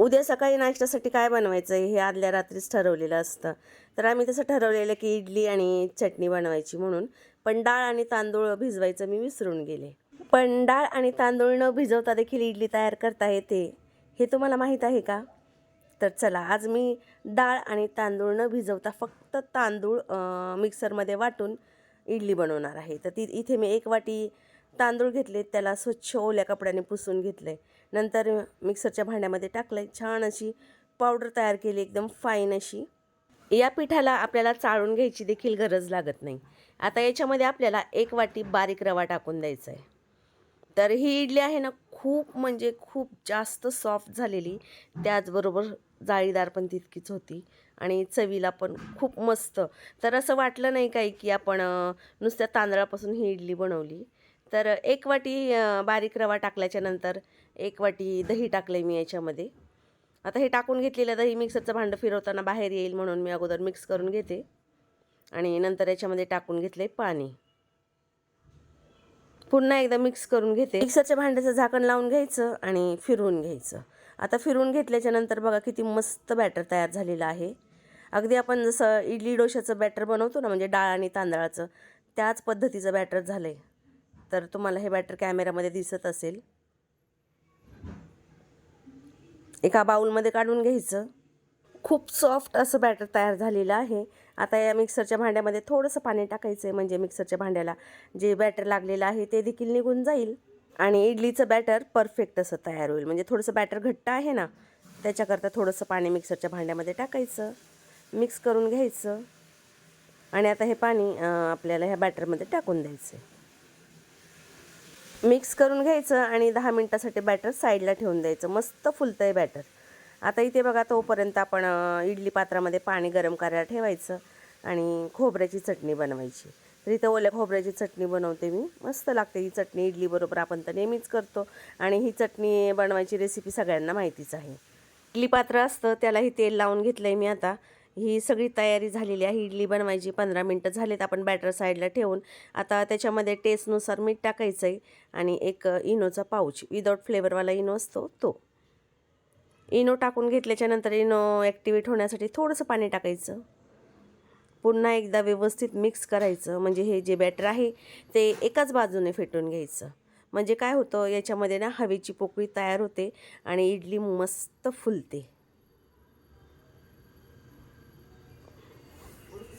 उद्या सकाळी नाश्त्यासाठी काय बनवायचं आहे हे आदल्या रात्रीच ठरवलेलं असतं. तर आम्ही तसं ठरवलेलं की इडली आणि चटणी बनवायची म्हणून. पण डाळ आणि तांदूळ भिजवायचं मी विसरून गेले. पण डाळ आणि तांदूळ न भिजवता देखील इडली तयार करता येते हे तुम्हाला माहीत आहे का? तर चला आज मी डाळ आणि तांदूळ न भिजवता फक्त तांदूळ मिक्सरमध्ये वाटून इडली बनवणार आहे. तर ती इथे मी एक वाटी तांदूळ घेतले त्याला स्वच्छ ओल्या कपड्याने पुसून घेतले नंतर मिक्सरच्या भांड्यामध्ये टाकलं छान अशी पावडर तयार केली एकदम फाईन अशी. या पिठाला आपल्याला चाळून घ्यायची देखील गरज लागत नाही. आता याच्यामध्ये आपल्याला एक वाटी बारीक रवा टाकून द्यायचा आहे तर ही इडली आहे ना खूप म्हणजे खूप जास्त सॉफ्ट झालेली. त्याचबरोबर जाळीदार पण तितकीच होती आणि चवीला पण खूप मस्त. तर असं वाटलं नाही काही की आपण नुसत्या तांदळापासून ही इडली बनवली. तर एक वाटी बारीक रवा टाकल्याच्यानंतर एक वाटी दही टाकलं मी याच्यामध्ये. आता हे टाकून घेतलेलं दही मिक्सरचं भांडं फिरवताना बाहेर येईल म्हणून मी अगोदर मिक्स करून घेते. आणि नंतर याच्यामध्ये टाकून घेतले पाणी. पुन्हा एकदा मिक्स करून घेते. मिक्सरच्या भांड्याचं झाकण लावून घ्यायचं आणि फिरवून घ्यायचं. आता फिरवून घेतल्याच्या नंतर बघा किती मस्त बॅटर तयार झालेलं आहे. अगदी आपण जसं इडली डोशाचं बॅटर बनवतो ना म्हणजे डाळ आणि तांदळाचं त्याच पद्धतीचं बॅटर झालं आहे तर तुम्हाला हे बॅटर कॅमेऱ्यामध्ये दिसत असेल. एका बाउलमध्ये काढून घ्यायचं. खूप सॉफ्ट असं बॅटर तयार झालेलं आहे. आता या मिक्सरच्या भांड्यामध्ये थोडंसं पाणी टाकायचं आहे म्हणजे मिक्सरच्या भांड्याला जे बॅटर लागलेलं आहे ते देखील निघून जाईल. आणि इडलीचं बॅटर परफेक्ट असं तयार होईल. म्हणजे थोडंसं बॅटर घट्ट आहे ना त्याच्याकरता थोडंसं पाणी मिक्सरच्या भांड्यामध्ये टाकायचं. मिक्स करून घ्यायचं. आणि आता हे पाणी आपल्याला ह्या बॅटरमध्ये टाकून द्यायचं आहे मिक्स करून घ्यायचं आणि दहा मिनटासाठी बॅटर साईडला ठेवून द्यायचं. मस्त फुलतं आहे बॅटर. आता इथे बघा तोपर्यंत आपण इडली पात्रामध्ये पाणी गरम करायला ठेवायचं आणि खोबऱ्याची चटणी बनवायची. तर इथं ओल्या खोबऱ्याची चटणी बनवते मी. मस्त लागते ही चटणी. इडलीबरोबर आपण तर नेहमीच करतो. आणि ही चटणी बनवायची रेसिपी सगळ्यांना माहितीच आहे. इडली पात्र असतं त्यालाही तेल लावून घेतलं आहे मी आता. ही सगळी तयारी झालेली आहे. इडली बनवायची पंधरा मिनटं झालेत आपण बॅटर साईडला ठेवून. आता त्याच्यामध्ये टेस्टनुसार मीठ टाकायचं आहे आणि एक इनोचा पाऊच विदाऊट फ्लेवरवाला इनो असतो तो. इनो टाकून घेतल्याच्या नंतर इनो ॲक्टिवेट होण्यासाठी थोडंसं पाणी टाकायचं. पुन्हा एकदा व्यवस्थित मिक्स करायचं. म्हणजे हे जे बॅटर आहे ते एकाच बाजूने फेटून घ्यायचं. म्हणजे काय होतं याच्यामध्ये ना हवेची पोकळी तयार होते आणि इडली मस्त फुलते.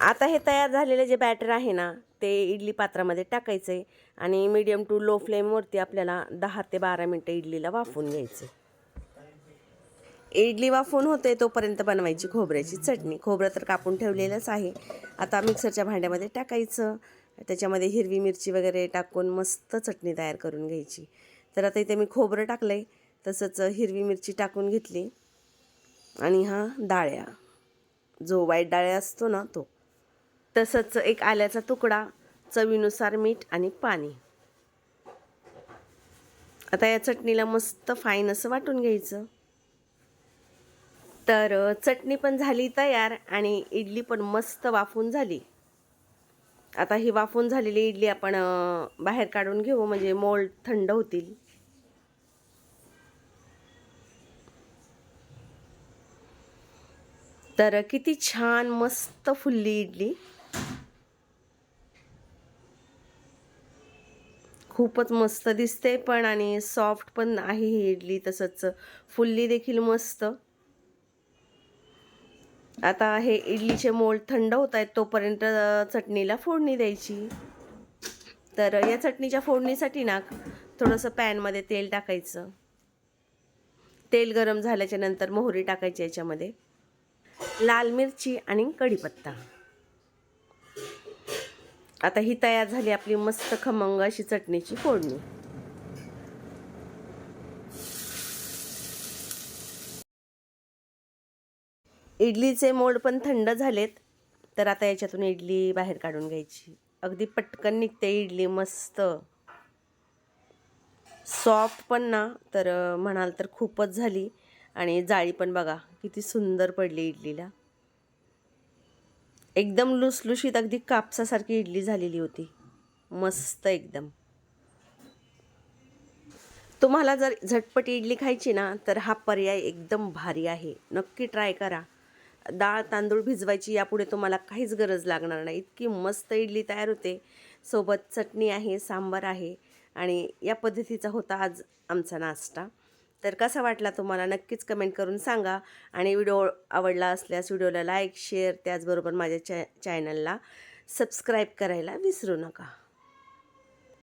आता हे तयार झालेलं जे बॅटर आहे ना ते इडली पात्रामध्ये टाकायचं आहे आणि मीडियम टू लो फ्लेमवरती आपल्याला दहा ते बारा मिनटं इडलीला वाफवून घ्यायचं. इडली वाफवून होते तोपर्यंत बनवायची खोबऱ्याची चटणी. खोबरं तर कापून ठेवलेलंच आहे. आता मिक्सरच्या भांड्यामध्ये टाकायचं. त्याच्यामध्ये हिरवी मिरची वगैरे टाकून मस्त चटणी तयार करून घ्यायची. तर आता इथे मी खोबरं टाकलं आहे तसंच हिरवी मिरची टाकून घेतली. आणि हा डाळ्या. जो वाईट डाळ्या असतो ना तो. तसंच एक आल्याचा तुकडा चवीनुसार मीठ आणि पाणी. आता या चटणीला मस्त फाईन असं वाटून घ्यायचं. तर चटणी पण झाली तयार आणि इडली पण मस्त वाफून झाली. आता ही वाफून झालेली इडली आपण बाहेर काढून घेऊ म्हणजे मोल्ड थंड होतील. तर किती छान मस्त फुलली इडली. खूपच मस्त दिसते पण आणि सॉफ्ट पण आहे ही इडली तसंच. फुल्ली देखील मस्त. आता हे इडलीचे मोल्ड थंड होत आहेत तोपर्यंत चटणीला फोडणी द्यायची. तर या चटणीच्या फोडणीसाठी ना थोडंसं पॅनमध्ये तेल टाकायचं. तेल गरम झाल्याच्यानंतर मोहरी टाकायची याच्यामध्ये. लाल मिरची आणि कढीपत्ता. आता ही तयार झाली आपली मस्त खमंग अशी चटणीची फोडणी. इडलीचे मोड पण थंड झालेत तर आता याच्यातून इडली बाहेर काढून घ्यायची. अगदी पटकन निघते इडली मस्त. सॉफ्ट पण ना तर म्हणाल तर खूपच झाली. आणि जाळी पण बघा किती सुंदर पडली इडलीला. एकदम लुसलुशीत अगदी कापसासारखी इडली झालेली होती. मस्त एकदम. तुम्हाला जर झटपट इडली खायची ना तर हा पर्याय एकदम भारी आहे. नक्की ट्राय करा. डाळ तांदूळ भिजवायची यापुढे तुम्हाला काहीच गरज लागणार नाही. इतकी मस्त इडली तयार होते. सोबत चटणी आहे सांबार आहे आणि या पद्धतीचा होता आज आमचा नाश्ता. तर कसा वाटला तुम्हाला नक्कीच कमेंट करून सांगा. आणि व्हिडिओ आवडला असल्यास व्हिडिओला लाईक शेअर त्याचबरोबर माझ्या चॅ चॅनलला सबस्क्राईब करायला विसरू नका.